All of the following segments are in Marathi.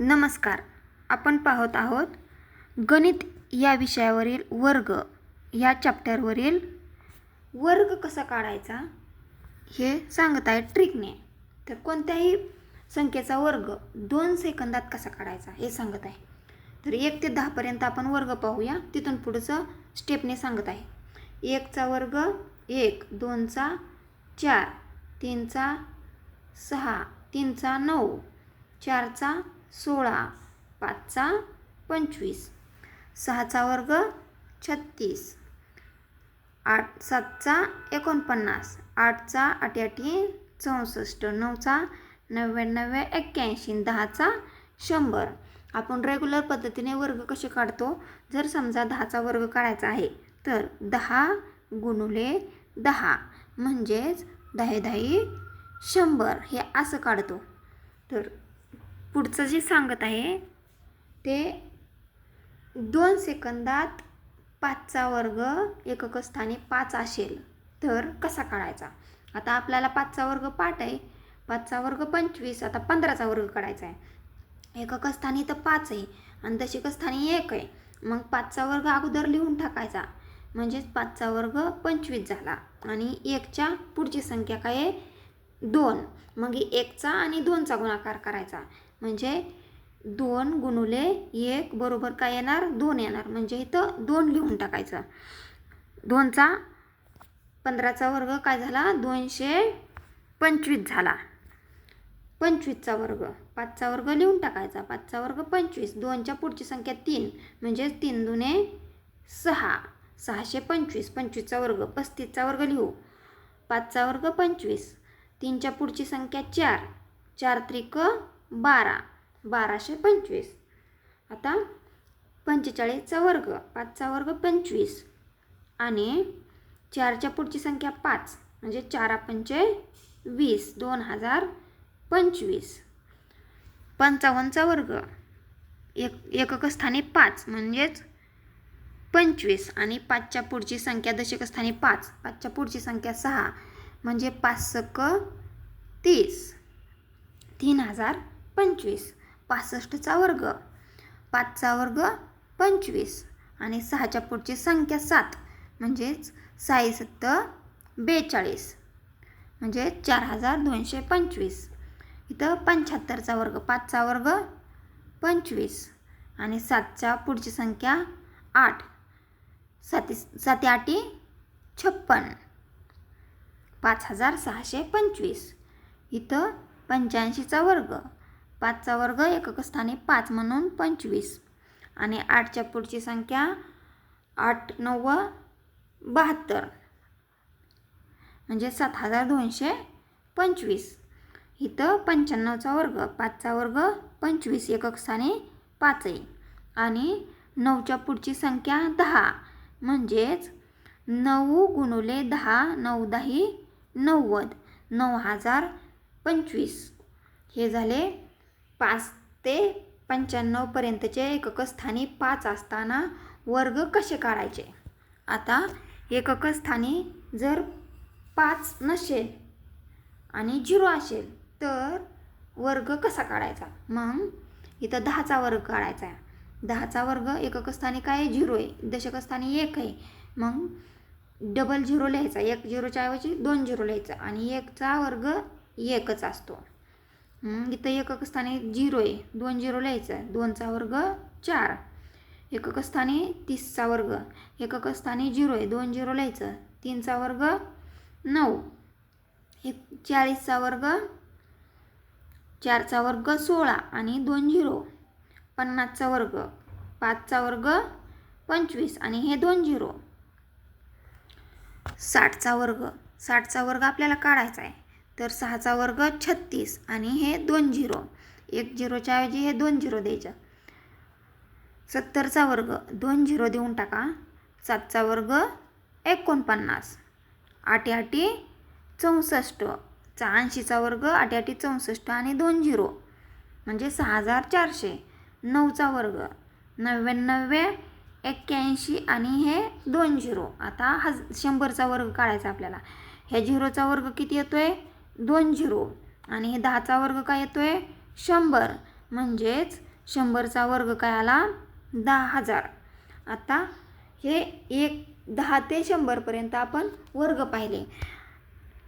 नमस्कार. आपण पाहत आहोत गणित या विषयावरील वर्ग. या चॅप्टरवरील वर्ग कसा काढायचा हे सांगत आहे ट्रिकने. तर कोणत्याही संख्येचा वर्ग दोन सेकंदात कसा काढायचा हे सांगत आहे तर एक ते दहापर्यंत आपण वर्ग पाहूया. तिथून पुढचं स्टेपने सांगत आहे एकचा वर्ग एक दोनचा चार तीनचा सहा तीनचा नऊ चारचा सोळा पाचचा पंचवीस सहाचा वर्ग छत्तीस आठ सातचा एकोणपन्नास आठचा अठ्याठी चौसष्ट नऊचा नव्याण्णव एक्क्याऐंशी दहाचा शंभर. आपण रेग्युलर पद्धतीने वर्ग कसे काढतो? जर समजा दहाचा वर्ग काढायचा आहे तर दहा गुणुले दहा म्हणजेच दहा दही शंभर हे असं काढतो. तर पुढचं जे सांगत आहे ते दोन सेकंदात पाचचा वर्ग एकक स्थानी पाच असेल तर कसा काढायचा? आता आपल्याला पाचचा वर्ग पाठ आहे पाचचा वर्ग पंचवीस आता पंधराचा वर्ग काढायचा आहे. एकक स्थानी तर पाच आहे आणि दशक स्थानी एक आहे. मग पाचचा वर्ग अगोदर लिहून टाकायचा. म्हणजेच पाचचा वर्ग पंचवीस झाला आणि एकच्या पुढची संख्या काय आहे? दोन. मग एकचा आणि दोनचा गुणाकार करायचा. म्हणजे दोन गुणुले एक बरोबर काय येणार? दोन येणार. म्हणजे इथं दोन लिहून टाकायचं. दोनचा पंधराचा वर्ग काय झाला? दोनशे पंचवीस झाला. पंचवीसचा वर्ग. पाचचा वर्ग लिहून टाकायचा. पाचचा वर्ग पंचवीस. दोनच्या पुढची संख्या तीन. म्हणजेच तीन दुने सहा. सहाशे पंचवीस. पंचवीसचा वर्ग. पस्तीसचा वर्ग लिहू. पाचचा वर्ग पंचवीस. तीनच्या पुढची संख्या चार. चार त्रिक बारा. बाराशे पंचवीस. आता पंचेचाळीसचा वर्ग पाचचा वर्ग पंचवीस. आणि चारच्या पुढची संख्या पाच म्हणजे चारा पंचे वीस दोन हजार पंचवीस. पंचावन्नचा वर्ग एक एककस्थानी पाच म्हणजेच पंचवीस. आणि पाचच्या पुढची संख्या दशकस्थानी पाच पाचच्या पुढची संख्या सहा म्हणजे पाच सक तीस. तीन हजार पंचवीस. पासष्टचा वर्ग. पाचचा वर्ग पंचवीस. आणि सहाच्या पुढची संख्या सात. म्हणजेच साई सत्त बेचाळीस. म्हणजे चार हजार दोनशे पंचवीस. इथं पंच्याहत्तरचा वर्ग पाचचा वर्ग पंचवीस. आणि सातच्या पुढची संख्या आठ. साती साती आठी छप्पन. पाच हजार सहाशे पंचवीस. इथं पंच्याऐंशीचा वर्ग. पाचचा वर्ग एकक स्थानी पाच म्हणून पंचवीस. आणि आठच्या पुढची संख्या आठ नव्व बहात्तर. म्हणजे सात हजार दोनशे पंचवीस. इथं पंच्याण्णवचा वर्ग पाचचा वर्ग पंचवीस एकक स्थानी पाच आहे आणि नऊच्या पुढची संख्या दहा. म्हणजेच नऊ गुणुले दहा नऊ दही नव्वद. नऊ हजार पंचवीस. हे झाले पाच ते पंच्याण्णवपर्यंतचे एकक स्थानी पाच असताना वर्ग कसे काढायचे? आता एककस्थानी जर पाच नसेल आणि झिरो असेल तर वर्ग कसा काढायचा? मग इथं दहाचा वर्ग काढायचा आहे. दहाचा वर्ग एकक स्थानी काय? आहे झिरो आहे. दशकस्थानी एक आहे. मग डबल झिरो लिहायचा. एक झिरोच्या ऐवजी दोन झिरो लिहायचं आणि एकचा वर्ग एकच असतो. इथं एकक स्थानी झिरो आहे. दोन झिरो लिहायचं दोनचा वर्ग चार. एकक स्थानी तीसचा वर्ग. एकक स्थानी झिरो आहे. दोन झिरो लिहायचं तीनचा वर्ग नऊ. एक चाळीसचा वर्ग चारचा वर्ग सोळा आणि दोन झिरो. पन्नासचा वर्ग पाचचा वर्ग पंचवीस आणि हे दोन झिरो. साठचा वर्ग. साठचा वर्ग आपल्याला काढायचा आहे. तर सहाचा वर्ग छत्तीस आणि हे दोन झिरो. एक झिरोच्या ऐवजी हे दोन झिरो द्यायचं. सत्तरचा वर्ग दोन झिरो देऊन टाका. सातचा वर्ग एकोणपन्नास. आठी आठी चौसष्ट. चा ऐंशीचा वर्ग आठी आठी चौसष्ट आणि दोन झिरो. म्हणजे सहा हजार चारशे. नऊचा वर्ग नव्याण्णव एक्क्याऐंशी आणि हे दोन झिरो. आता हज शंभरचा वर्ग काढायचा आपल्याला. ह्या झिरोचा वर्ग किती येतो आहे दोन झिरो. आणि हे दहाचा वर्ग काय येतो आहे शंभर. म्हणजेच शंभरचा वर्ग काय आला? दहा हजार. आता हे एक दहा ते शंभरपर्यंत आपण वर्ग पाहिले.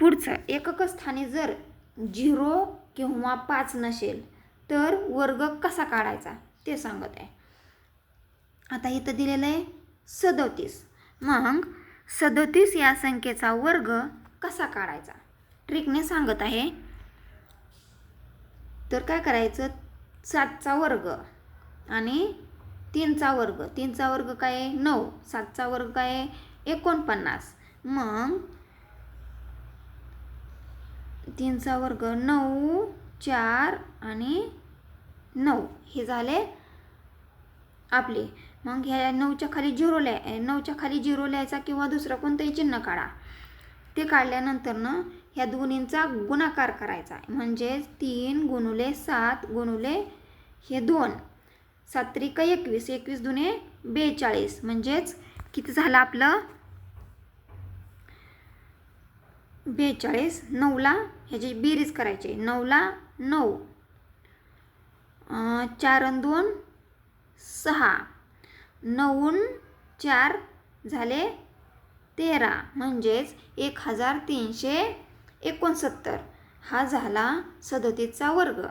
पुढचं एकक स्थानी जर झिरो किंवा पाच नसेल तर वर्ग कसा काढायचा? ते सांगत आहे. आता इथं दिलेलं आहे सदोतीस. मग सदोतीस या संख्येचा वर्ग कसा काढायचा? ट्रिकने सांगत आहे. तर काय करायचं? सातचा वर्ग आणि तीनचा वर्ग. तीनचा वर्ग काय आहे? नऊ. सातचा वर्ग काय आहे? एकोणपन्नास. मग तीनचा वर्ग नऊ चार आणि नऊ. हे झाले आपले. मग ह्या नऊच्या खाली झिरो लिहाय नऊच्या खाली झिरो लिहायचा किंवा दुसरं कोणतंही चिन्ह काढा. ते काढल्यानंतर ना ह्या दोन्हींचा गुणाकार करायचा म्हणजेच तीन गुणुले सात गुणुले हे दोन. सात्रिक एकवीस एकवीस दुने बेचाळीस. म्हणजेच किती झालं आपलं? बेचाळीस नऊला ह्याची बेरीज करायची नऊला नऊ चार दोन सहा. नऊन चार झाले तेरा म्हणजेच एक हजार तीनशे एकोणसत्तर. हा झाला सदतीचा वर्ग.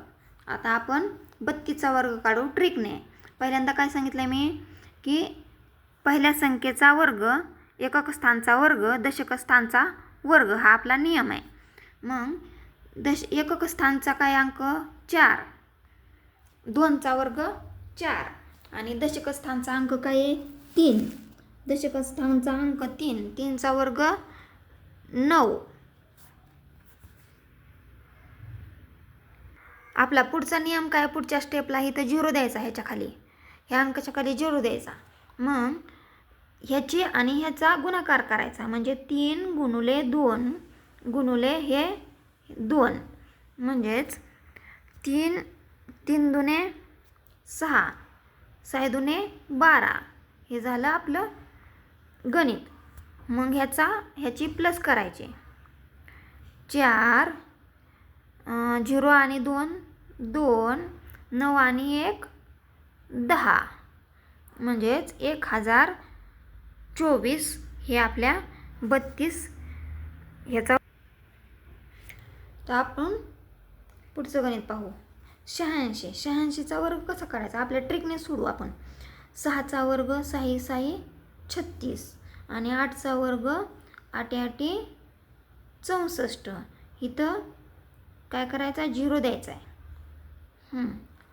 आता आपण बत्तीसचा वर्ग काढू ट्रिकने. पहिल्यांदा काय सांगितलं मी? की पहिल्या संख्येचा वर्ग एकक स्थानचा वर्ग दशक स्थानचा वर्ग हा आपला नियम आहे. मग दश एकक स्थानचा काय अंक? चार. दोनचा वर्ग चार. आणि दशक स्थानचा अंक काय आहे? तीन. दशक स्थानचा अंक तीन? तीनचा वर्ग नऊ. आपला पुढचा नियम काय? पुढच्या स्टेपला इथं झिरो द्यायचा ह्याच्या खाली. ह्या अंकाच्या खाली झिरो द्यायचा. मग ह्याची आणि ह्याचा गुणाकार करायचा. म्हणजे तीन गुणुले दोन गुणुले हे दोन. म्हणजेच तीन तीन दुने सहा सहा दुने बारा. हे झालं आपलं गणित. मग ह्याचा ह्याची प्लस करायची. चार झिरो आणि दोन दोन नऊ आणि एक दहा. म्हणजेच एक हजार चोवीस हे आपल्या बत्तीस ह्याचा. तर आपण पुढचं गणित पाहू. शहाऐंशी. शहाऐंशीचा वर्ग कसा करायचा? आपल्या ट्रिकने सोडू आपण. सहाचा वर्ग साही साही छत्तीस आणि आठचा वर्ग आठी आठी चौसष्ट. इथं काय करायचा झिरो द्यायचा आहे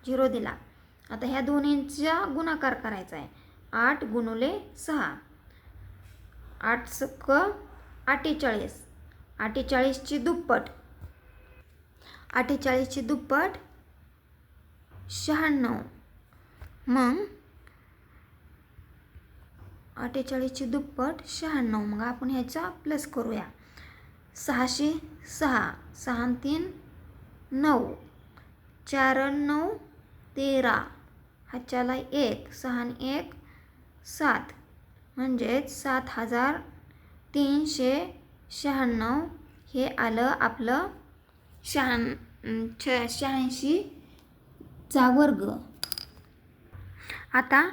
झिरो दिला. आता ह्या दोन्हींचा गुणाकार करायचा आहे आठ गुणुले सहा. आठ सक अठ्ठेचाळीस. अठ्ठेचाळीसची दुप्पट. अठ्ठेचाळीसची दुप्पट शहाण्णव. मग अठ्ठेचाळीसची दुप्पट शहाण्णव. मग आपण ह्याचा प्लस करूया. सहाशे सहा सहा तीन नऊ. चार नऊ तेरा. ह्याच्याला एक सहा एक सात. म्हणजेच सात हजार तीनशे शहाण्णव हे आलं आपलं शहाण छ शहाऐंशीचा वर्ग. आता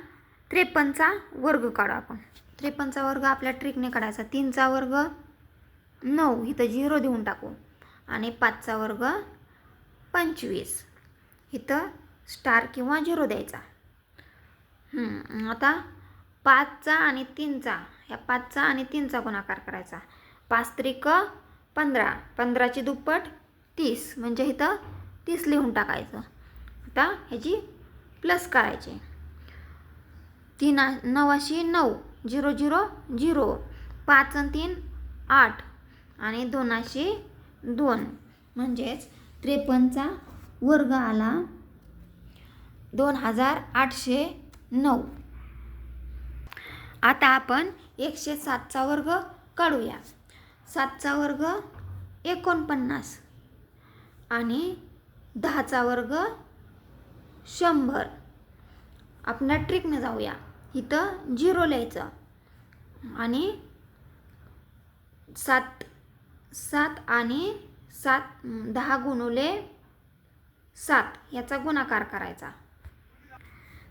त्रेपन्नचा वर्ग काढू आपण. त्रेपन्नचा वर्ग आपल्या ट्रिकने काढायचा. तीनचा वर्ग नऊ. इथं झिरो देऊन टाकू. आणि पाचचा वर्ग पंचवीस. इथं स्टार किंवा झिरो द्यायचा. आता पाचचा आणि तीनचा. ह्या पाचचा आणि तीनचा गुणाकार करायचा. पाच त्रिक पंधरा. पंधराची दुप्पट तीस. म्हणजे इथं तीस लिहून टाकायचं. आता ह्याची प्लस करायची. तीन नवाशी नऊ झिरो झिरो झिरो पाच तीन आठ. आणि दोनशे दोन. म्हणजेच त्रेपन्नचा वर्ग आला दोन हजार आठशे नऊ. आता आपण एकशे सातचा वर्ग काढूया. सातचा वर्ग एकोणपन्नास आणि दहाचा वर्ग शंभर. आपण ट्रिकनं जाऊया. इथं झिरो लिहायचं. आणि सात सात आणि सात दहा गुणुले सात याचा गुणाकार करायचा.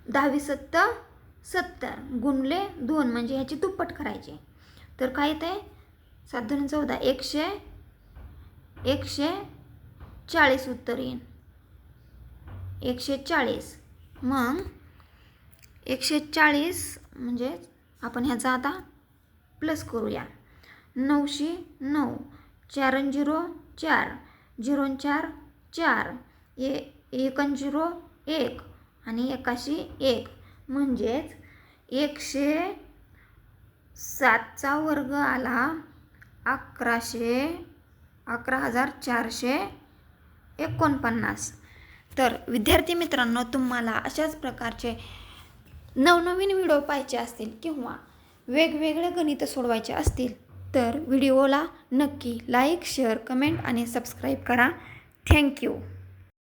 दहावी सत्त सत्तर गुणले दोन म्हणजे ह्याची दुप्पट करायची. तर काय येते सात दोन चौदा एकशे एकशे चाळीस उत्तर येईन. एकशे चाळीस. मग एकशे चाळीस म्हणजे आपण ह्याचा आता प्लस करूया. नऊशे नऊ चार झिरो चार. झिरो चार चार. ए एक झिरो एक. आणि एकाशी एक. म्हणजेच एकशे सातचा वर्ग आला अकराशे अकरा हजार चारशे एकोणपन्नास. तर विद्यार्थी मित्रांनो तुम्हाला अशाच प्रकारचे नवनवीन व्हिडिओ पाहिजे असतील किंवा वेगवेगळे गणितं सोडवायचे असतील तर व्हिडिओला नक्की लाईक शेअर कमेंट आणि सबस्क्राईब करा. Thank you